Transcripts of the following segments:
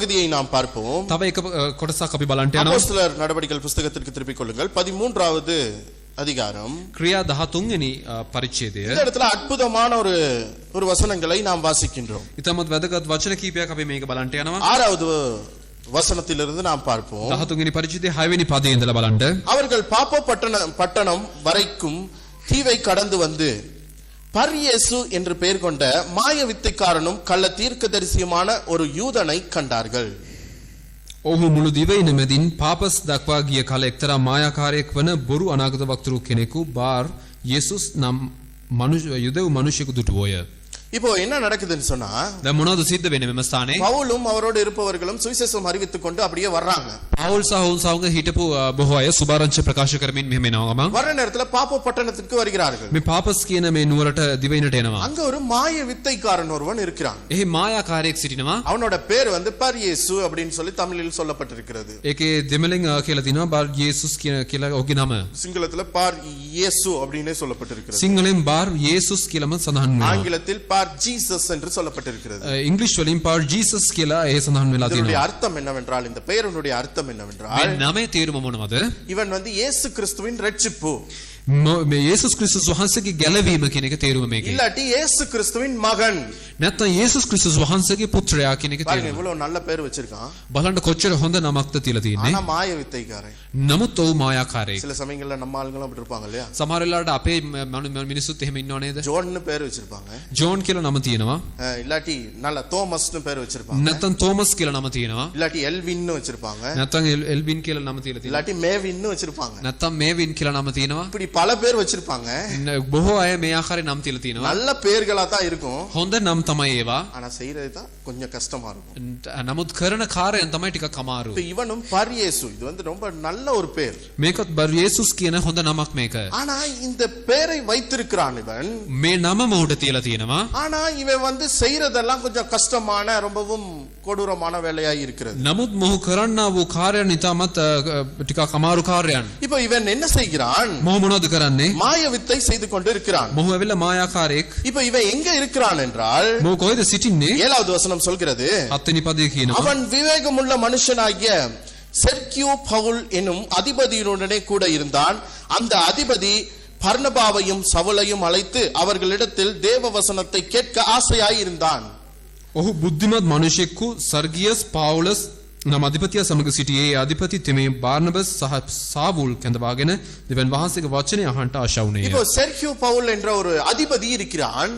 பகுதியை நாம் பார்ப்போம் තව එක අ, කොටසක් අපි බලන්ට යනවා அப்போஸ்தலர் நடவடிக்கைகள் புஸ்தகத்திற்கு திருப்பிக் கொள்ளுங்கள் பதிமூன்றாவது அதிகாரம் ක්‍රියා 13 වෙනි අ, පරිච්ඡේදය இந்த இடத்துல அற்புதமான ஒரு ஒரு வசனங்களை நாம் வாசிக்கின்றோம் ඉතාමත් වැදගත් වචන කීපයක් අපි මේක බලන්ට යනවා ஆறாவது வசனத்திலிருந்து நாம் பார்ப்போம் 13 වෙනි පරිච්ඡේදයේ 6 වෙනි පදයේ ඉඳලා බලන්න அவர்கள் பாப்போ பட்டணம் பட்டணம் வரைக்கும் தீவை கடந்து வந்து பர்யேசு என்று பெயர் கொண்ட மாய வித்தைக்காரனும் கள்ள தீர்க்கதரிசியுமான ஒரு யூதனை கண்டார்கள் ඔහු මුළු දිවයින මැදින් පාපස් දක්වා ගිය කල එක්තරා මායාකාරයෙක් වන බොරු අනාගත වක්තරු කෙනෙකු බාර් යේසුස් නම් මනුෂ්‍ය යුදෙව් මනුෂ්‍යයෙකු දුටුවෝය. இப்போ என்ன நடக்குதுன்னு சொன்னா மூணாவது சித்த வேணும் ஸ்தானே பவுலும் அவரோடு இருப்பவர்களும் சுவிசேஷம் அறிவித்துக் கொண்டு அப்படியே வர்றாங்க. பவுல் சாவுல் சாவுங்க ஹிட்டப்பு பஹோய சுபாரஞ்ச பிரகாஷ கர்மின் மேமேனாகமா வர நேரத்துல பாப்ப பட்டணத்துக்கு வருகிறார்கள். மீ பாபஸ்கியன மே நூரட்ட திவைனட்டேனவா அங்க ஒரு மாய வித்தைக்காரன் ஒருவன் இருக்கிறான். ஏ மாயா காரியக் சிட்டினவா அவனோட பேர் வந்து பர் இயேசு அப்படின்னு சொல்லி தமிழில் சொல்லப்பட்டிருக்கிறது. ஏகே திமிலிங் கேலதினா பார் இயேசுஸ் கீழ ஓகே நாம சிங்களத்துல பார் இயேசு அப்படினே சொல்லப்பட்டிருக்கிறது. சிங்களம் பார் இயேசுஸ் கீழம சந்தான ஆங்கிலத்தில் பார் ஜீசஸ் என்று சொல்லப்பட்டிருக்கிறது අ, ඉංග්‍රීසි වලින් බාර් ජීසස් කියලා ඒ සඳහන් වෙලා இதனுடைய තියෙනවා. அர்த்தம் என்னவென்றால் இந்த பெயருடைய அர்த்தம் මේ என்னவென்றால் නමේ තේරුම මොනවද? இவன் வந்து இயேசு கிறிஸ்துவின் ரட்சிப்பு මො- මේ යේසුස් ක්‍රිස්තුස් වහන්සේගේ ගැලවීම කියන එක තේරුම මේකේ. இல்லாட்டி இயேசு கிறிஸ்துவின் மகன் නැත්නම් යේසුස් ක්‍රිස්තුස් වහන්සේගේ පුත්‍රයා කියන එක பாருங்க තේරුම. இவ்வளவு நல்ல பேர் வச்சிருக்கான் බලන්න කොච්චර හොඳ නමක්ද තියලා තියෙන්නේ. ஆனா மாய வித்தைக்காரன் නමුත් ඔහු මායාකාරයෙක්. சில சமயங்கள்ல நம்ம ஆளுங்களும் அப்படி இருப்பாங்க இல்லையா සමහර වෙලාවට අපේ ම- මනු- මිනිස්සුත් එහෙම ඉන්නව නේද? ஜோன்னு பேர் வச்சிருப்பாங்க ජෝන් කියලා නම තියෙනවා. அஹ் இல்லாட்டி நல்ல தோமஸ்னு பேர் வச்சிருப்பாங்க නැත්නම් තෝමස් කියලා නම තියෙනවා. இல்லாட்டி எல்வின்னு வச்சிருப்பாங்க නැත්නම් එල්- එල්වින් කියලා නම තියලා තියෙනවා. இல்லாட்டி மேவின்னு வச்சிருப்பாங்க නැත්නම් මේවින් කියලා නම තියෙනවා. இப்படி பல பேர் வச்சிருப்பாங்க න- බොහෝ අය මේ ආකාරයෙන් නම් තියලා තියෙනවා. நல்ல பேர்களா தான் இருக்கும் හොඳ නම් තමයි ඒවා. ஆனா செய்யறது தான் கொஞ்சம் கஷ்டமா இருக்கும் න- නමුත් කරන කාර්යයන් තමයි ටිකක් අමාරු. இப்ப இவனும் பரியேசு இது வந்து ரொம்ப நல்ல ஒரு பேர் මේකත් බර් යේසුස් කියන හොඳ නමක් මේක. ஆனா இந்த பேரை வைத்திருக்கிறான் இவன் මේ නම මොහුට තියලා තියෙනවා. ஆனா இவன் வந்து செய்யறதெல்லாம் கொஞ்சம் கஷ்டமான ரொம்பவும் கொடூரமான வேலையா இருக்கிறது නමුත් මොහු කරන්නා වූ කාර්යයන් ඉතාමත් අ, අ, ටිකක් අමාරු කාර්යයන්. இப்ப இவன் என்ன செய்கிறான் මොහු මොනවද කරන්නේ? மாய வித்தை செய்து கொண்டு இருக்கிறான் මොහු ඇවිල්ලා මායාකාරයෙක්. இப்ப இவன் எங்க இருக்கிறான் என்றால் මොහු කොහෙද සිටින්නේ? ஏழாவது வசனம் சொல்கிறது හත්වෙනි පදයේ කියනවා. அவன் விவேகமுள்ள மனுஷனாகிய செர்கியூ பவுல் எனும் அதிபதியினுடனே கூட இருந்தான் அந்த அதிபதி பர்ணபாவையும் சவுலையும் அழைத்து அவர்களிடத்தில் தேவ வசனத்தை கேட்க ஆசையாயிருந்தான் ඔහු බුද්ධිමත් මිනිසෙක්කු සර්ගියස් පාවුලස් නම් අධිපතිය සමග සිටියේ ඒ අධිපති තෙමේ බාර්නබස් සහ සාවුල් කැඳවාගෙන දෙවන් වහන්සේගේ වචනය අහන්ට ආශා වුණේය. இப்போ செர்கியூ பவுல் என்ற ஒரு அதிபதி இருக்கிறான்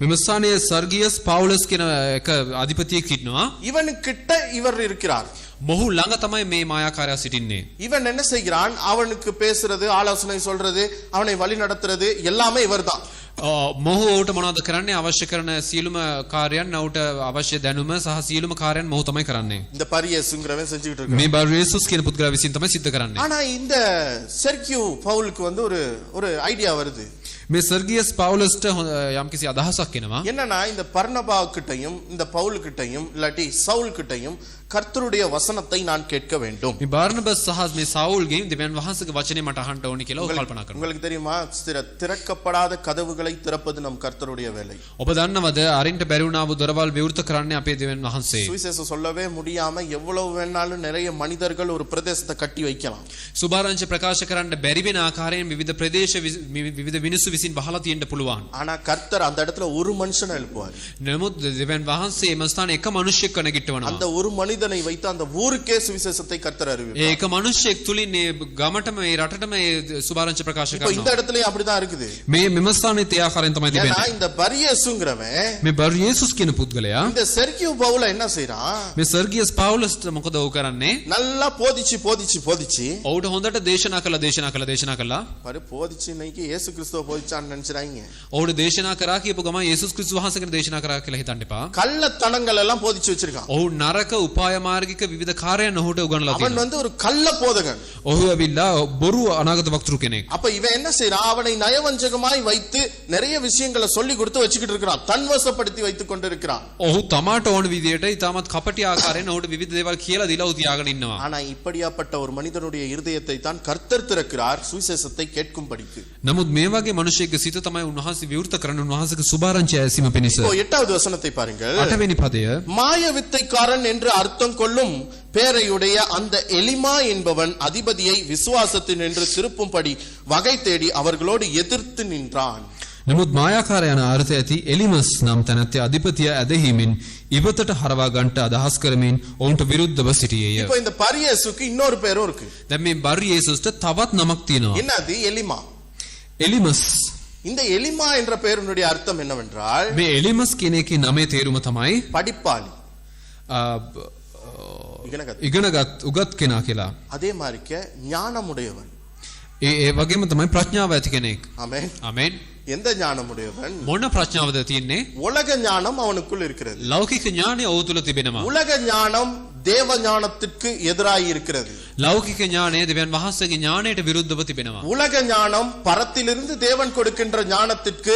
මෙම ස්ථානයේ සර්ගියස් පාවුලස් කියන එක අධිපතියෙක් ඉන්නවා. இவனுக்கிட்ட இவர் இருக்கிறார் මොහු ළඟ තමයි මේ මායාකාරයා සිටින්නේ. இவன் என்ன செய்கிறான் அவனுக்கு பேசுறது ஆலோசனை சொல்றது அவனை வழி நடத்துறது எல்லாமே இவர்தான் අ, මොහු ඔහුට මොනවද කරන්නේ අවශ්‍ය කරන සියලුම කාර්යයන් ඔහුට අවශ්‍ය දැනුම සහ සියලුම කාර්යයන් මොහු තමයි කරන්නේ. இந்த பரியேசுங்கிறவன் செஞ்சுக்கிட்டு இருக்கான் මේ බර්යේසුස් කියන පුද්ගලයා විසින් තමයි සිද්ධ කරන්නේ. ஆனா இந்த செர்கியூ பவுலுக்கு வந்து ஒரு ஒரு ஐடியா வருது මේ සර්ගියස් පාවුලස්ට හො- යම්කිසි අදහසක් එනවා. என்னன்னா இந்த பர்ணபா கிட்டையும் இந்த பவுல் கிட்டையும் இல்லாட்டி சவுல் கிட்டையும் கர்த்தருடைய வசனத்தை நான் கேட்க வேண்டும் මේ බාර්නබස් සහ මේ සවුල්ගේ දෙවියන් වහන්සේගේ වචනේ මට අහන්න ඕනි කියලා ඔහු කල්පනා කරනවා. உங்களுக்கு தெரியுமா திற- திறக்கப்படாத கதவுகளை திறப்பது நம் கர்த்தருடைய வேலை ඔබ දන්නවද අරින්ට බැරි වුණා වූ දොරවල් විවෘත කරන්නේ අපේ දෙවියන් වහන්සේ. சுவிசேஷம் சொல்லவே முடியாம எவ்வளவு வேணாலும் நிறைய மனிதர்கள் ஒரு பிரதேசத்தை கட்டி வைக்கலாம் සුභාරංචි ප්‍රකාශ කරන්න බැරි වෙන ආකාරයෙන් විවිධ ප්‍රදේශ විස- විවි- විවිධ මිනිස්සු විසින් බහලා තියෙන්න පුළුවන්. ஆனா கர்த்தர் அந்த இடத்துல ஒரு மனுஷனை எழுப்புவார் නමුත් දෙවියන් වහන්සේ එම ස්ථානයේ එක මිනිහෙක් කනගිටවනවා. அந்த ஒரு மனிதனை வைத்து அந்த ஊருக்கே சுவிசேஷத்தை கர்த்தர் அறிவிப்பார் ඒ එක මිනිහෙක් තුලින් මේ ගමටම මේ රටටම මේ සුභාරංචි ප්‍රකාශ இப்ப இந்த කරනවා. இடத்துலயும் அப்படிதான் இருக்குது මේ මෙම ස්ථානයේ ඒ ආකාරයෙන් තමයි ஏன்னா තිබෙන්නේ. இந்த பரியேசுங்கிறவன் මේ බර් යේසුස් කියන පුද්ගලයා இந்த செர்கியூ பவுல என்ன செய்றான் මේ සර්ගියස් පාවුලස්ට මොකද ඔහු කරන්නේ? நல்லா போதிச்சு போதிச்சு போதிச்சு ඔහුට හොඳට දේශනා කළා දේශනා කළා දේශනා කළා. பாரு போதிச்சு இன்னைக்கு இயேசு கிறிஸ்துவ போதிச்சான்னு நினைச்சுறாங்க ඔහුට දේශනා කරා කියපු ගමන් යේසුස් ක්‍රිස්තුස් වහන්සේ ගැන දේශනා කරා කියලා හිතන්න එපා. கள்ளத்தனங்கள் எல்லாம் போதிச்சு வச்சிருக்கான் ඔහු නරක උපාය මාර්ගික විවිධ කාර්යයන් ඔහුට උගන්වලා அவன் තියෙනවා. வந்து ஒரு கள்ள போதகன் ඔහු ඇවිල්ලා බොරු අනාගත වක්තෘ කෙනෙක්. அப்ப இவன் என்ன செய்யறான் அவனை நயவஞ்சகமாய் வைத்து நிறைய விஷயங்களை சொல்லி கொடுத்து வச்சுக்கிட்டு இருக்கிறான் தன்வசப்படுத்தி வைத்துக் கொண்டு இருக்கிறான் ඔහු තමාට ඕන විදියට ඉතාමත් කපටි ආකාරයෙන් ඔහුට විවිධ දේවල් කියලා දීලා ඔහු තියාගෙන ඉන්නවා. ஆனா இப்படியாப்பட்ட ஒரு மனிதனுடைய இருதயத்தை தான் கர்த்தர் திறக்கிறார் சுவிசேஷத்தை கேட்கும்படிக்கு නමුත් මේ වගේ මනුෂ්‍ය මිනිසෙක්ගේ සිත තමයි උන්වහන්සේ විවෘත කරන්න උන්වහන්සේගේ සුභාරංචි ඇසීම පිණිස. இப்போ எட்டாவது வசனத்தை பாருங்கள் අටවෙනි පදය மாய வித்தைக்காரன் என்று அர்த்தம் கொள்ளும் பேரையுடைய அந்த எலிமா என்பவன் அதிபதியை விசுவாசத்தின் என்று திருப்பும்படி வகை தேடி அவர்களோடு எதிர்த்து நின்றான் නමුත් මායාකාර යන අර්ථ ඇති එලිමස් නම් තැනැත්තේ අධිපතිය ඇදහිමින් ඉවතට හරවා ගන්ට අදහස් කරමින් ඔවුන්ට විරුද්ධව සිටියේය. இப்போ இந்த பரியேசுக்கு இன்னொரு பேரும் இருக்கு දැන් මේ බර් යේසුස්ට තවත් නමක් තියෙනවා. என்னது எலிமா එලිමස්. இந்த எலிமா என்ற பெயரினுடைய அர்த்தம் என்னவென்றால் මේ එලිමස් කියන එකේ නමේ තේරුම තමයි படிப்பாளி අ, இகனகத். ඉගෙනගත් උගත් කෙනා කියලා. அதே மாதிரிக்க ஞானமுடையவன் ඒ ඒ වගේම තමයි ප්‍රඥාව ඇති කෙනෙක්. ஆமென் ආමෙන්. ಎಂದ ಜ್ಞಾನಮುಡೆಯವನ್ මොන ප්‍රඥාවද තියෙන්නේ? உலக ஞானம் அவனுக்குள் இருக்கிறது ලෞකික ඥානය ඔහු තුළ உலக ஞானம் தேவ ஞானத்திற்கு எதிராக இருக்கிறது ලෞකික ඥානය දෙවියන් වහන්සේගේ ஞාණයට විරුද්ධව තිබෙනවා. உலக ஞானம் பரத்திலிருந்து தேவன் கொடுக்கின்ற ஞானத்திற்கு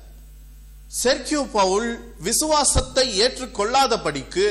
செர்கியூ பவுல் விசுவாசத்தை ஏற்றுக்கொள்ளாதபடிக்கு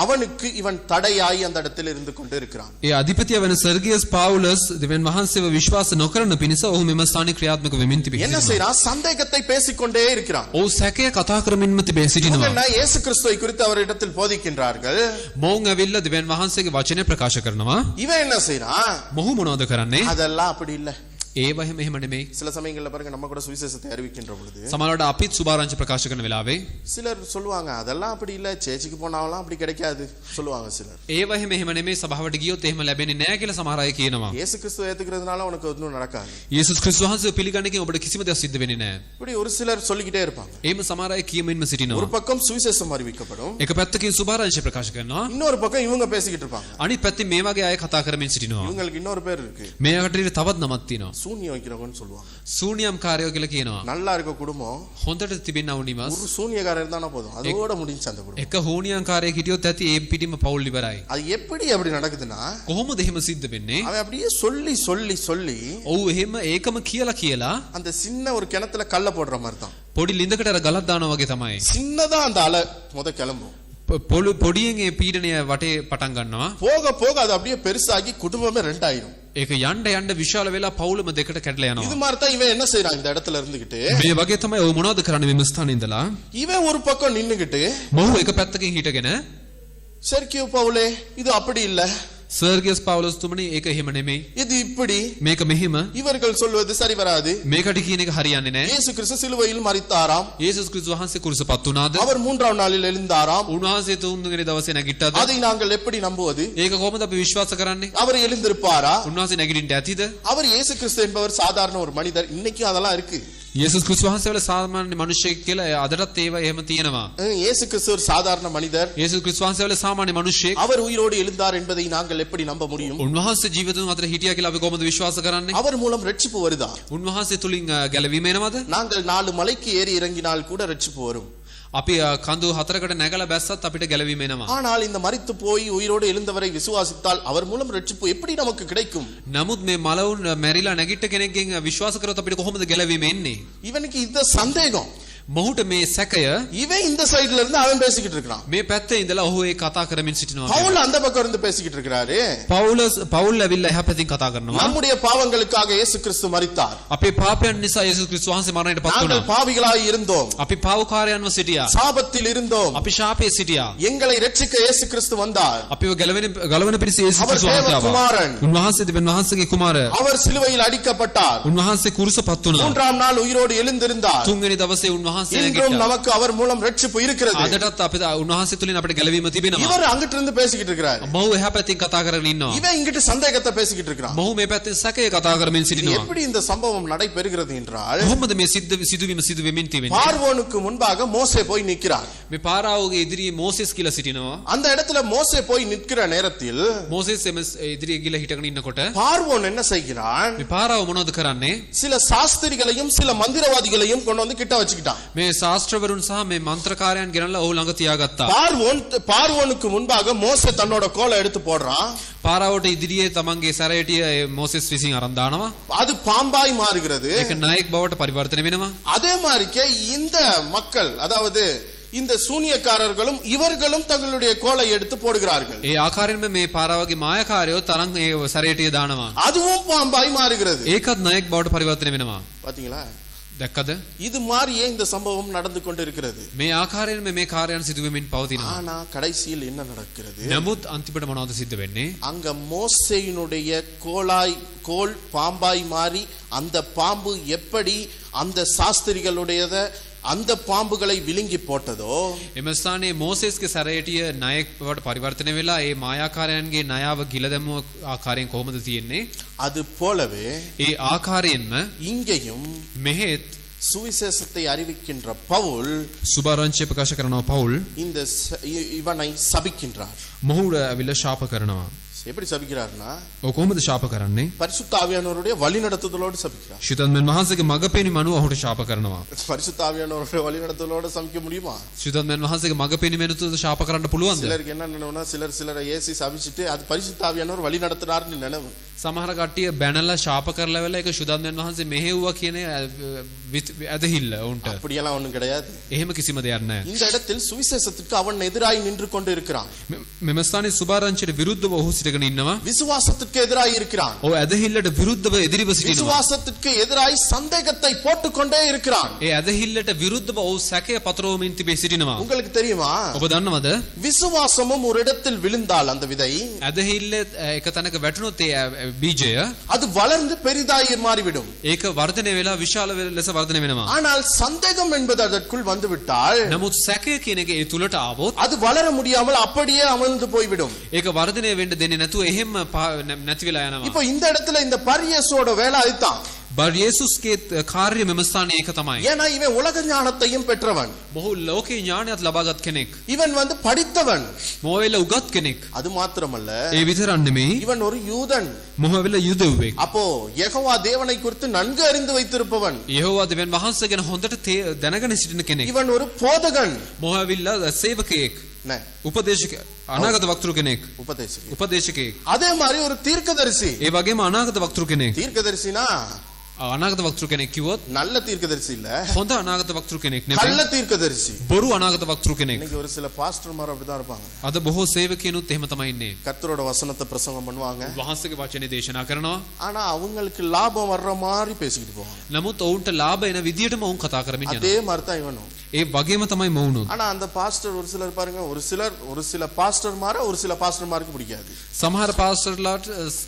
அவனுக்கு இவன் தடையாய் அந்த இடத்தில் இருந்து கொண்டு இருக்கிறான் ඒ අධිපතිය වෙන සර්ගියස් පාවුලස් දෙවියන් වහන්සේව විශ්වාස නොකරන පිණිස ඔහු මෙම ස්ථානයේ ක්‍රියාත්මක වෙමින් என்ன තිබෙනවා. செய்யறான் சந்தேகத்தை பேசிக்கொண்டே இருக்கிறான் ඔහු සැකය කතා කරමින්ම තිබේ இவங்க සිටිනවා. என்ன இயேசு கிறிஸ்துவை குறித்து அவரிடத்தில் போதிக்கின்றார்கள் මොවුන් ඇවිල්ලා දෙවියන් වහන්සේගේ වචනය ප්‍රකාශ කරනවා. இவன் என்ன செய்யறான் මොහු මොනවද කරන්නේ? அதெல்லாம் அப்படி இல்ல ඒව එහෙම එහෙම නෙමෙයි. சில சமயங்கள்ல பாருங்க நம்ம கூட சுவிசேஷத்தை அறிவிக்கின்ற பொழுது සමහරවිට අපිත් සුභාරංචි ප්‍රකාශ කරන වෙලාවේ சிலர் சொல்லுவாங்க அதெல்லாம் அப்படி இல்ல சேச்சிக்கு போனாவெல்லாம் அப்படி கிடைக்காது சொல்லுவாங்க சிலர் ඒව එහෙම එහෙම නෙමෙයි සභාවට ගියොත් එහෙම ලැබෙන්නේ නැහැ කියලා සමහර අය කියනවා. இயேசு கிறிஸ்துவை ஏத்துக்கிறதுனால உனக்கு ஒன்றும் நடக்காது යේසුස් ක්‍රිස්තුස් වහන්සේව පිළිගන්න එකෙන් ඔබට කිසිම දෙයක් සිද්ධ වෙන්නේ නැහැ. இப்படி ஒரு சிலர் சொல்லிக்கிட்டே இருப்பாங்க එහෙම සමහර අය කියමින්ම ஒரு සිටිනවා. பக்கம் சுவிசேஷம் அறிவிக்கப்படும் එක පැත්තකින් සුභාරංචි ප්‍රකාශ කරනවා. இன்னொரு பக்கம் இவங்க பேசிக்கிட்டு இருப்பாங்க අනිත් පැත්තෙන් මේ වගේ අය කතා කරමින් සිටිනවා. இவங்களுக்கு இன்னொரு பேர் இருக்கு මේ කටට තවත් නමක් තියෙනවා. சூனியம் வைக்கிறவங்கன்னு சொல்லுவாங்க සූනියම් කාර්යෝ කියලා කියනවා. நல்லா இருக்க குடும்பம் හොඳට තිබෙනව නිවස් ஒரு சூனியக்காரர் இருந்தானா போதும் அதோட முடிஞ்சு அந்த குடும்பம் එක හෝනියම් කාර්යයක් හිටියොත් ඇති ඒ පිටිම පවුල් ඉවරයි. அது எப்படி அப்படி நடக்குதுன்னா කොහොමද එහෙම සිද්ධ වෙන්නේ? அவன் அப்படியே சொல்லி சொல்லி சொல்லி ඔව් එහෙම ඒකම කියලා කියලා அந்த சின்ன ஒரு கிணத்துல கல்ல போடுற மாதிரி தான் පොඩි ලිඳකට අර ගලක් දානවා වගේ තමයි. சின்னதா அந்த அலை முத கிளம்பும் පො- පොළු පොඩියෙන් ඒ පීඩනය වටේ පටන් ගන්නවා. போக போக அது அப்படியே பெருசாகி குடும்பமே ரெண்டாயிரும் ඒක යන්න යන්න විශාල වෙලා පවුලම දෙකට කැඩලා இது යනවා. மாதிரி தான் இவன் என்ன செய்யறான் இந்த இடத்துல இருந்துகிட்டு මේ වගේ තමයි ඔහු මොනවද කරන්නේ මෙම ස්ථානේ ඉඳලා? இவன் ஒரு பக்கம் நின்னுகிட்டு මොහු එක පැත්තකින් හිටගෙන செர்கியூ பவுலே இது அப்படி இல்ல சர்கியஸ் பவுலஸ் துமணி ஏக ஹிமனமே இது இப்படி மேக மெஹிம இவர்கள் சொல்வது சரி வராது. மேகடிக்கு எனக்கு ஹரியானே இயேசு கிறிஸ்து சிலுவையில் மரித்தாராம் இயேசு கிறிஸ்து வஹாசே குருசு பத்துனாது அவர் மூன்றாம் நாளில் எழுந்தாராம் உணாசே தூங்குகிற தவசே நகிட்டாது அதை நாங்கள் எப்படி நம்புவது ஏக கோமத அப்ப விசுவாச கரானே அவர் எழுந்திருப்பாரா உணாசே நகிடின் அத்திது அவர் இயேசு கிறிஸ்து என்பவர் சாதாரண ஒரு மனிதர். இன்னைக்கு அதெல்லாம் இருக்கு. යේසුස් ක්‍රිස්තුස් වහන්සේ වල සාමාන්‍ය මිනිසෙක් කියලා අදටත් ඒවා එහෙම තියෙනවා. அஹ் இயேசு கிறிஸ்து ஒரு சாதாரண மனிதர் යේසුස් ක්‍රිස්තුස් වහන්සේ වල සාමාන්‍ය මිනිසෙක් அவர் உயிரோடு எழுந்தார் என்பதை நாங்கள் எப்படி நம்ப முடியும் උන්වහන්සේ ජීවිතුන් අතර හිටියා කියලා අපි කොහොමද විශ්වාස කරන්නේ? அவர் மூலம் ரட்சிப்பு வருதா උන්වහන්සේ තුලින් අ, ගැලවීම එනවද? நாங்கள் நாலு மலைக்கு ஏறி இறங்கினால் கூட ரட்சிப்பு வரும் අපි අ, කඳු හතරකට නැගලා බැස්සත් අපිට ගැලවීම එනවා. ஆனால் இந்த மரித்து போய் உயிரோடு எழுந்தவரை விசுவாசித்தால் அவர் மூலம் ரட்சிப்பு எப்படி நமக்கு கிடைக்கும் නමුත් මේ මලවුන් මැරිලා නැගිට කෙනෙක්ගෙන් විශ්වාස කරොත් අපිට කොහොමද ගැලවීම එන්නේ? இவனுக்கு இந்த சந்தேகம் මොහුට මේ සැකය இவன் இந்த சைடுல இருந்து அவன் பேசிக்கிட்டு இருக்கிறான் මේ පැත්තේ ඉඳලා ඔහු ඒ කතා කරමින් සිටිනවා. பவுல் அந்த பக்கம் இருந்து பேசிக்கிட்டு இருக்கிறாரு පවුලස් පවුල් ඇවිල්ලා එහා පැතින් කතා කරනවා. நம்முடைய பாவங்களுக்காக இயேசு கிறிஸ்து மரித்தார் අපේ පාපයන් නිසා යේසුස් ක්‍රිස්තුස් වහන්සේ මරණයට පත් நாங்கள் වුණා. பாவிகளாய் இருந்தோம் අපි පාවකාරයන්ව සිටියා. சாபத்தில் இருந்தோம் අපි ශාපයේ සිටියා. எங்களை ரட்சிக்க இயேசு கிறிஸ்து வந்தார் අපිව ගැලවෙන ගලවන පිණිස යේසුස් அவர் ක්‍රිස්තුස් වහන්සේ தேவ ආවා. குமாரன். උන්වහන්සේ දෙවියන් වහන්සේගේ කුමාරය. அவர் சிலுவையில் அடிக்கப்பட்டார் උන්වහන්සේ කුරුසපත් වුණා. மூன்றாம் நாள் உயிரோடு எழுந்திருந்தார் තුන්වෙනි දවසේ උන්වහන්සේ இன்றும் නැගිට්ටා. நமக்கு அவர் மூலம் ரட்சிப்பு இருக்கிறது අදටත් අපිට උන්වහන්සේ තුලින් අපිට ගැලවීම තිබෙනවා. இவர் அங்கிட்டு இருந்து பேசிக்கிட்டு இருக்கிறார் මොහු එහා පැත්තෙන් කතා කරගෙන ඉන්නවා. இவன் இங்கிட்டு சந்தேகத்தை பேசிக்கிட்டு இருக்கிறான் මොහු මේ පැත්තෙන් සැකය කතා කරමින් இது සිටිනවා. எப்படி இந்த சம்பவம் நடைபெறுகிறது என்றால் කොහොමද මේ සිද්ධ සිදුවීම සිදු වෙමින් තිබෙන්නේ? பார்வோனுக்கு முன்பாக மோசே போய் நிற்கிறார் මේ පාරාවෝගේ ඉදිරියේ මෝසෙස් කියලා සිටිනවා. அந்த இடத்துல மோசே போய் நிற்கிற நேரத்தில் මෝසෙස් එම ඉදිරියේ ගිහලා හිටගෙන ඉන්නකොට பார்வோன் என்ன செய்கிறான் මේ පාරාව මොනවද කරන්නේ? சில சாஸ்திரிகளையும் சில மந்திரவாதிகளையும் கொண்டு வந்து கிட்ட வச்சுக்கிட்டான் මේ ශාස්ත්‍රවරුන් සහ මේ මන්ත්‍රකාරයන් ගෙනල්ලා ඔහු ළඟ තියාගත්තා. பார்வோன் பார்வோனுக்கு முன்பாக மோசே தன்னோட கோலை எடுத்து போடுறான் පාරාවට ඉදිරියේ තමන්ගේ සැරයටිය ඒ මෝසෙස් විසින් අරන් දානවා. அது பாம்பாய் மாறுகிறது ඒක නායක බවට පරිවර්තනය වෙනවා. அதே மாதிரிக்கே இந்த மக்கள் அதாவது இந்த சூனியக்காரர்களும் இவர்களும் தங்களுடைய கோலை எடுத்து போடுகிறார்கள் ඒ ආකාරයෙන්ම මේ පාරාවගේ මායකාරයෝ තරම් ඒ සැරයටිය දානවා. அதுவும் பாம்பாய் மாறுகிறது ඒකත් නායක බවට පරිවර්තනය වෙනවා. பாத்தீங்களா දැක්කද? இது மாதிரியே இந்த சம்பவம் நடந்து கொண்டிருக்கிறது මේ ආකාරයෙන්ම මේ කාර්යයන් සිදු වෙමින් පවතිනවා. ஆனா கடைசியில் என்ன நடக்கிறது නමුත් අන්තිමට මොනවද සිද්ධ වෙන්නේ? அங்க மோசேயினுடைய கோலாய் கோல் பாம்பாய் மாறி அந்த பாம்பு எப்படி அந்த சாஸ்திரிகளுடையத அந்த பாம்புகளை விழுங்கி போட்டதோ එම ස්ථානයේ මෝසෙස්ගේ සැරයටිය නායක බවට පරිවර්තනය වෙලා ඒ මායාකාරයන්ගේ ණයාව ගිල දැමුව ආකාරයෙන් කොහොමද තියෙන්නේ? அது போலவே ඒ ආකාරයෙන්ම இங்கேயும் මෙහෙත් சுவிசேஷத்தை அறிவிக்கின்ற பவுல் සුභාරංචිය ප්‍රකාශ කරනවා පවුල් இந்த ச- இ- இவனை சபிக்கின்றார் මොහුට ඇවිල්ලා ශාප කරනවා. எப்படி சபிக்கிறார்னா ඔය කොහොමද ශාප කරන්නේ? பரிசுத்த ஆவியானவருடைய வழிநடத்துதலோடு சபிக்கிறார் ශිතන්මන් වහන්සේගේ මඟ පෙනීම අනුව ඔහුට ශාප කරනවා. பரிசுத்த ஆவியானவருடைய வழிநடத்துதலோட சபிக்க முடியுமா ශිතන්මන් වහන්සේගේ මඟ පෙනීම අනුව ශාප කරන්න පුළුවන්ද? சிலருக்கு என்ன நினைவுனா சிலர் சிலரை ஏசி சபிச்சுட்டு அது பரிசுத்த ஆவியானவர் வழி நடத்துறாருன்னு நினைவு සමහර කට්ටිය බැනලා ශාප කරලා වෙලා ඒක ශුදන්මන් වහන්සේ මෙහෙව්වා කියන ඇදහිල්ල ඔවුන්ට. அப்படியெல்லாம் ஒண்ணும் கிடையாது එහෙම කිසිම දෙයක් නැහැ. இந்த இடத்தில் சுவிசேஷத்துக்கு அவன் எதிராய் நின்று கொண்டு இருக்கிறான் මෙ- මෙම ස්ථානයේ සුභාරංචියට විරුද්ධව ඔහු සිටගෙන ඉන්නවා. விசுவாசத்துக்கு எதிராய் இருக்கிறான் ඔහු ඇදහිල්ලට විරුද්ධව එදිරිව සිටිනවා. விசுவாசத்திற்கு எதிராய் சந்தேகத்தை போட்டுக்கொண்டே இருக்கிறான் ඒ ඇදහිල්ලට විරුද්ධව ඔහු සැකය පතරවමින් තිබේ සිටිනවා. உங்களுக்கு தெரியுமா ඔබ දන්නවද? விசுவாசமும் ஒரு இடத்தில் விழுந்தால் அந்த விதை ඇදහිල්ල එක තැනක වැටුණොත් ඒ අ, බීජය அது வளர்ந்து பெரிதாய் மாறிவிடும் ඒක වර්ධනය වෙලා විශාල වෙ- ලෙස වර්ධනය වෙනවා. ஆனால் சந்தேகம் என்பது அதற்குள் வந்துவிட்டால் නමුත් සැකය කියන එක ඒ තුලට ආවොත් அது வளர முடியாமல் அப்படியே அமர்ந்து போய்விடும் ඒක වර්ධනය වෙන්න දෙන්නේ නැතුව එහෙම පා- නැ- නැති වෙලා යනවා. இப்போ இந்த இடத்துல இந்த பரியஸோட வேலை அதுதான் බර් යේසුස්ගේ කාර්ය මෙම ස්ථානයේ ඒක තමයි. ஏன்னா இவன் உலக ஞானத்தையும் பெற்றவன் මොහු ලෝකේ ඥානයත් ලබාගත් කෙනෙක්. இவன் வந்து படித்தவன் මොහු වෙලා උගත් කෙනෙක්. அது மாத்திரமல்ல ඒ විතරක් නෙමෙයි இவன் ஒரு யூதன் මොහු වෙලා යුදෙව්වෙක්. அப்போ யெகோவா தேவனை குறித்து நன்கு அறிந்து வைத்திருப்பவன் යෙහෝවා දෙවියන් වහන්සේ ගැන හොඳට තේ- දැනගෙන සිටින කෙනෙක්. இவன் ஒரு போதகன் මොහු ඇවිල්ලා සේවකයෙක්. என்ன? උපදේශක අනාගත වක්තෘ කෙනෙක්. உபதேசகன் උපදේශකයෙක්. அதே மாதிரி ஒரு தீர்க்கதரிசி ඒ වගේම අනාගත වක්තෘ කෙනෙක්. தீர்க்கதரிசினா අනාගත වක්තෘ කෙනෙක් කිව්වොත් நல்ல தீர்க்கதரிசி இல்ல හොඳ අනාගත වක්තෘ කෙනෙක් கள்ள නෙමෙයි. தீர்க்கதரிசி බොරු අනාගත වක්තෘ කෙනෙක්. இன்னைக்கு ஒரு சில பாஸ்டர்மார் அப்படிதான் இருப்பாங்க අද බොහෝ සේවකයනුත් එහෙම තමයි ඉන්නේ. கர்த்தரோட வசனத்தை பிரசங்கம் பண்ணுவாங்க වහන්සේගේ වචනේ දේශනා කරනවා. ஆனா அவங்களுக்கு லாபம் வர்ற மாதிரி பேசிக்கிட்டு போவாங்க නමුත් ඔවුන්ට ලාභ එන විදියටම ඔවුන් කතා කරමින් යනවා. அதே மாதிரி தான் இவனும் ඒ වගේම තමයි මොවුනුත්. ஆனா அந்த பாஸ்டர் ஒரு சிலர் பாருங்க ஒரு சிலர் ஒரு சில பாஸ்டர் மாற ஒரு சில பாஸ்டர் மாருக்கு பிடிக்காது සමහර පාස්ටර්ලාට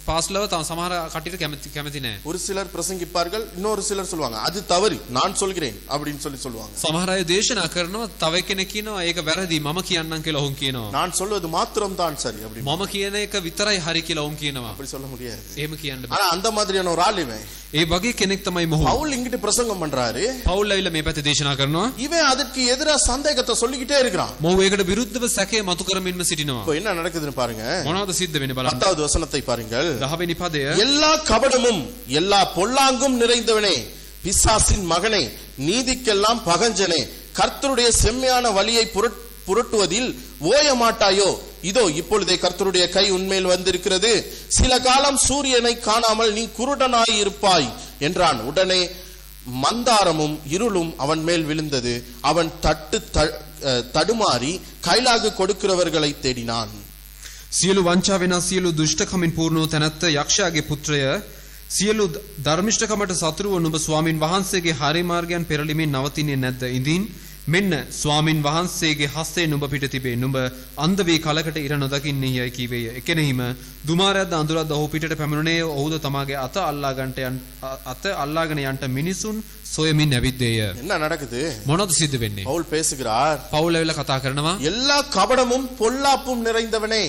පාස්ලව තම සමහර කටියට කැමති කැමති නෑ. ஒரு சிலர் பிரசங்கிப்பார்கள் இன்னொரு சிலர் சொல்லுவாங்க அது தவறு நான் சொல்கிறேன் அப்படின்னு சொல்லி சொல்லுவாங்க සමහර අය දේශනා කරනවා තව කෙනෙක් කියනවා ඒක වැරදි මම කියන්නම් කියලා ඔවුන් කියනවා. நான் சொல்வது மாத்திரம் தான் சரி அப்படி මම කියන එක විතරයි හරි කියලා ඔවුන් කියනවා. அப்படி சொல்ல முடியாது එහෙම කියන්න බෑ. ஆனா அந்த மாதிரியான ஒரு ஆள் இவன் ඒ වගේ කෙනෙක් තමයි මොහු. பவுல் இங்கிட்டு பிரசங்கம் பண்றாரு පවුල් ඇවිල්ලා මේ පැත්තේ දේශනා කරනවා. இவன் அதற்கு எதிரா சந்தேகத்தை சொல்லிக்கிட்டே இருக்கிறான் මොහු ඒකට විරුද්ධව සැකය මතු කරමින්ම සිටිනවා. இப்போ என்ன நடக்குதுன்னு பாருங்க මොනවද සිද්ධ වෙන්නේ බලන්න. பத்தாவது வசனத்தை பாருங்கள் දහවෙනි පදය எல்லா கபடமும் எல்லா பொல்லாங்கும் நிறைந்தவனே பிசாசின் மகனே நீதிக்கெல்லாம் பகஞ்சனே கர்த்தருடைய செம்மையான வழியை புரட்- புரட்டுவதில் ஓய மாட்டாயோ இதோ இப்பொழுதே கர்த்தருடைய கை உன்மேல் வந்திருக்கிறது சில காலம் சூரியனை காணாமல் நீ குருடனாய் இருப்பாய் என்றான் உடனே மந்தாரமும் இருளும் அவன் மேல் விழுந்தது அவன் தட்டு த- அஹ், தடுமாறி கைலாகு கொடுக்கிறவர்களை தேடினான் සියලු වංචා වෙනස් සියලු දුෂ්ටකමින් පූර්ණ වූ තැනැත්ත යක්ෂයාගේ පුත්‍රය සියලු ධර්මිෂ්ඨකමට සතුරු වූ නුඹ ස්වාමින් වහන්සේගේ හරි මාර්ගයන් පෙරලිමින් නවතින්නේ නැද්ද ඉදින් මෙන්න ස්වාමින් වහන්සේගේ හස්තේ නුඹ පිට තිබේ නුඹ අන්ධ වී කලකට ඉර නොදකින්නේ යයි කීවේය එකෙනෙහිම දුමාරයක්ද අඳුරක්ද ඔහු පිටට පැමිණුණේ ඔහුද තමාගේ අත අල්ලා ගන්නට යන් අත අල්ලාගෙන යන්ට මිනිසුන් සොයමින් ඇවිද්දේය என்ன நடக்குது මොනවද සිද්ධ වෙන්නේ பவுல் பேசுகிறார் පවුල් ඇවිල්ලා කතා කරනවා எல்லா கபடமும் பொல்லாப்பும் நிறைந்தவனே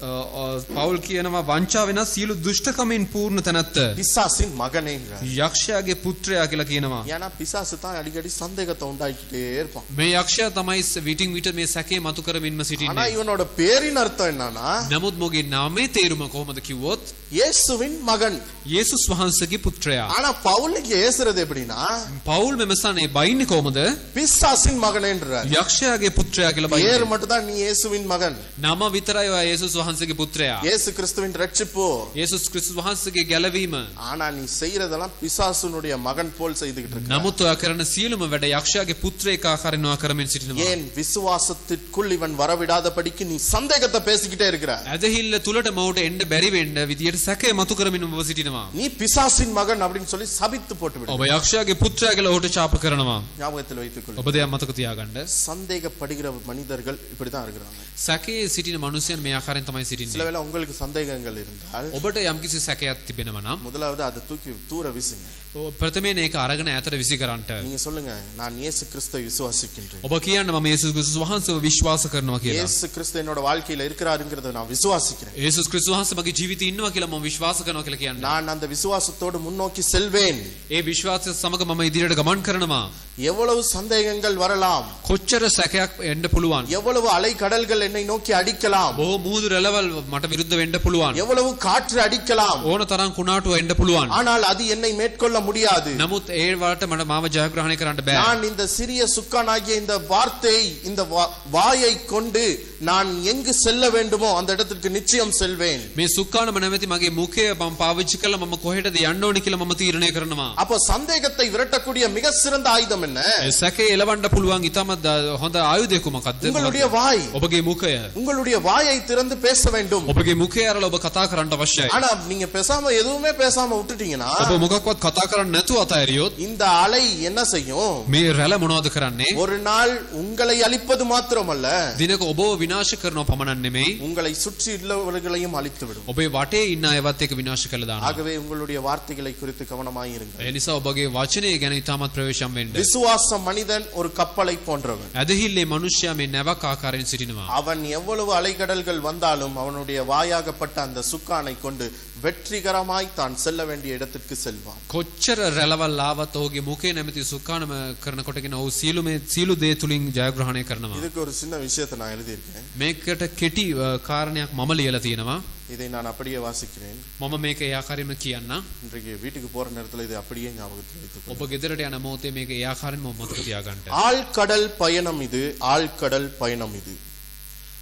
පවුල් කියනවා වංචා වෙනස් සියලු දුෂ්ටකමින් පූර්ණ තැනැත්ත பிசாசின் மகனேங்கிறார் යක්ෂයාගේ පුත්‍රයා කියලා කියනවා ஏன்னா பிசாசு தான் அடிக்கடி சந்தேகத்தை உண்டாக்கிட்டே இருப்பான் මේ යක්ෂයා තමයි විටින් විට මේ සැකේ මතු කරමින්ම ஆனா සිටින්නේ இவனோட பேரின் அர்த்தம் என்னன்னா නමුත් මොගේ නාමේ තේරුම කොහොමද කිව්වොත් இயேசுவின் மகன் යේසුස් වහන්සේගේ පුත්‍රයා ஆனா பவுலுக்கு ஏசுறது எப்படின்னா පවුල් මෙම ස්ථානයේ බයින්නේ කොහොමද பிசாசின் மகனேன்றார் යක්ෂයාගේ පුත්‍රයා කියලා බයින්නේ பேர் மட்டும் தான் நீ இயேசுவின் மகன் නම විතරයි ඔය යේසුස් වහන්සේගේ පුත්‍රයා இயேசு கிறிஸ்துவின் ரட்சிப்பு යේසුස් ක්‍රිස්තුස් වහන්සේගේ ගැලවීම ஆனா நீ செய்யறதெல்லாம் பிசாசுனுடைய மகன் போல் செய்துகிட்டு இருக்க නමුත් ඔයා කරන සියලුම වැඩ යක්ෂයාගේ පුත්‍රයෙක් ආකාරයෙන් ඔයා කරමින් සිටිනවා ஏன் விசுவாசத்திற்குள் இவன் வரவிடாதபடிக்கு நீ சந்தேகத்தை பேசிக்கிட்டே இருக்கிற ඇදහිල්ල තුලට මවට එන්න බැරි වෙන්න විදියට සැකය මතු කරමින් ඔබ සිටිනවා நீ பிசாசின் மகன் அப்படின்னு சொல்லி சபித்து போட்டு விடு ඔබ යක්ෂයාගේ පුත්‍රයා කියලා ඔහුට ශාප කරනවා ஞாபகத்தில் வைத்துக் கொள் ඔබ දෙයක් මතක තියාගන්න சந்தேகப்படுகிற மனிதர்கள் இப்படிதான் இருக்கிறாங்க සැකයේ සිටින මනුස්සයන් මේ ආකාරයෙන් තමයි சில සිටින්නේ வேளை உங்களுக்கு சந்தேகங்கள் இருந்தால் ඔබට යම්කිසි සැකයක් තිබෙනවා නම් முதலாவது அதை தூக்கி தூர வீசுங்க ඔබ ප්‍රථමයෙන් ඒක අරගෙන ඈතට විසි කරන්නට நீங்க சொல்லுங்க நான் இயேசு கிறிஸ்துவை விசுவாசிக்கின்றேன் ඔබ කියන්න මම යේසුස් ක්‍රිස්තුස් වහන්සේව විශ්වාස කරනවා කියලා இயேசு கிறிஸ்து என்னோட வாழ்க்கையில இருக்கிறாருங்கிறத நான் விசுவாசிக்கிறேன் යේසුස් ක්‍රිස්තුස් වහන්සේ මගේ ජීවිතේ ඉන්නවා කියලා මම විශ්වාස කරනවා කියලා කියන්න. நான் அந்த விசுவாசத்தோடு முன்னோக்கி செல்வேன் ඒ විශ්වාසය සමග මම ඉදිරියට ගමන් කරනවා. எவ்வளவு சந்தேகங்கள் வரலாம் කොච්චර සැකයක් එන්න පුළුවන්. எவ்வளவு அலை கடல்கள் என்னை நோக்கி அடிக்கலாம் බොහෝ මුහුදු රැළවල් මට විරුද්ධ වෙන්න පුළුවන්. எவ்வளவு காற்று அடிக்கலாம் ඕන තරම් කුණාටුව එන්න පුළුවන්. ஆனால் அது என்னை மேற்கொள்ள முடியாது නමුත් ඒ වලට මට මාව ජයග්‍රහණය කරන්න බෑ. நான் இந்த சிறிய சுக்கானாகிய இந்த வார்த்தை இந்த வா- வாயை கொண்டு நான் எங்கு செல்ல வேண்டுமோ அந்த இடத்திற்கு நிச்சயம் செல்வேன் මේ සුක්කානම නැමැති මගේ මුඛය මම පාවිච්චි කළා මම කොහෙටද යන්න ඕනි කියලා මම තීරණය කරනවා. அப்போ சந்தேகத்தை விரட்டக்கூடிய மிக சிறந்த ஆயுதம் என்ன ඒ සැකේ එලවන්න පුළුවන් ඉතාමත් ද- හොඳ ආයුධයක් මොකක්ද? உங்களுடைய வாய் ඔබගේ මුඛය. உங்களுடைய வாயை திறந்து பேச வேண்டும் ඔබගේ මුඛය අරලා ඔබ කතා කරන්න අවශ්‍යයි. ஆனா நீங்க பேசாம எதுவுமே பேசாம விட்டுட்டீங்கன்னா ඔබ මොකක්වත් කතා කරන්න නැතුව අතහැරියොත් இந்த அலை என்ன செய்யும் මේ රැළ මොනවද කරන්නේ? ஒரு நாள் உங்களை அழிப்பது மாத்திரமல்ல දිනක ඔබව විනාශ කරනවා පමණක් නෙමෙයි உங்களை சுற்றி உள்ளவர்களையும் அழித்துவிடும் ඔබේ වටේ ඉන්න අයවත් එක්ක විනාශ කළ දානවා. ஆகவே உங்களுடைய வார்த்தைகளை குறித்து கவனமாயிருங்கள் ඒ නිසා ඔබගේ වචනය ගැන ඉතාමත් ප්‍රවේශම් වෙන්න. விசுவாச மனிதன் ஒரு கப்பலை போன்றவன் ඇදහිල්ලේ මනුෂ්‍යයා මේ නැවක් ආකාරයෙන් සිටිනවා. அவன் எவ்வளவு அலைகடல்கள் வந்தாலும் அவனுடைய வாயாகப்பட்ட அந்த சுக்கானை கொண்டு வெற்றிகரமாய் தான் செல்ல வேண்டிய இடத்திற்கு செல்வான் කොච්චර රැළවල් ආවත් ඔහුගේ මුඛේ නැමැති සුඛානම කරනකොටගෙන ඔහු සියලු මේ සියලු දේ තුලින් ජයග්‍රහණය කරනවා. இதுக்கு ஒரு சின்ன விஷயத்தை நான் எழுதியிருக்கேன் මේකට කෙටි අ, කාරණයක් මම ලියලා තියෙනවා. இதை நான் அப்படியே வாசிக்கிறேன் මම මේක ඒ ආකාරයෙන්ම කියන්න. இன்றைக்கு வீட்டுக்கு போற நேரத்துல இது அப்படியே ஞாபகத்தில் வைத்துக்கொள்ளுங்கள். ඔබ ගෙදරට යන මොහොතේ මේක ඒ ආකාරයෙන්ම මතක තියාගන්න. ஆழ்கடல் பயணம் இது ஆழ்கடல் பயணம் இது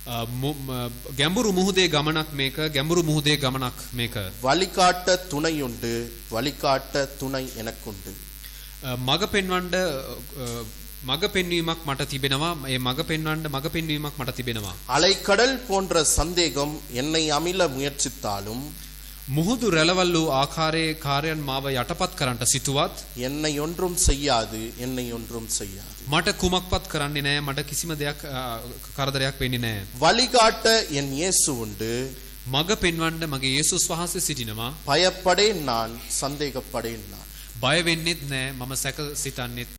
අ, මු- ම- ගැඹුරු මුහුදේ ගමනක් මේක ගැඹුරු මුහුදේ ගමනක් මේක. வழிகாட்ட துணை உண்டு வழிகாட்ட துணை எனக்குண்டு අ, මග පෙන්වන්න අ, මග පෙන්වීමක් මට තිබෙනවා. ඒ මග පෙන්වන්න මග පෙන්වීමක් මට තිබෙනවා. அலைக்கடல் போன்ற சந்தேகம் என்னை அமில முயற்சித்தாலும் මුහුදු රැළවල් වූ ආකාරයේ කාර්යයන් මාව යටපත් කරන්නට සිටුවත් என்னை ஒன்றும் செய்யாது என்னை ஒன்றும் செய்யாது මට කුමක්වත් කරන්නේ නැහැ මට කිසිම දෙයක් අ, කරදරයක් වෙන්නේ නැහැ. வழிகாட்ட என் இயேசு உண்டு මග පෙන්වන්න මගේ යේසුස් වහන්සේ සිටිනවා. பயப்படேன் நான் சந்தேகப்படேன் நான் බය වෙන්නෙත් නැහැ මම සැක සිතන්නෙත්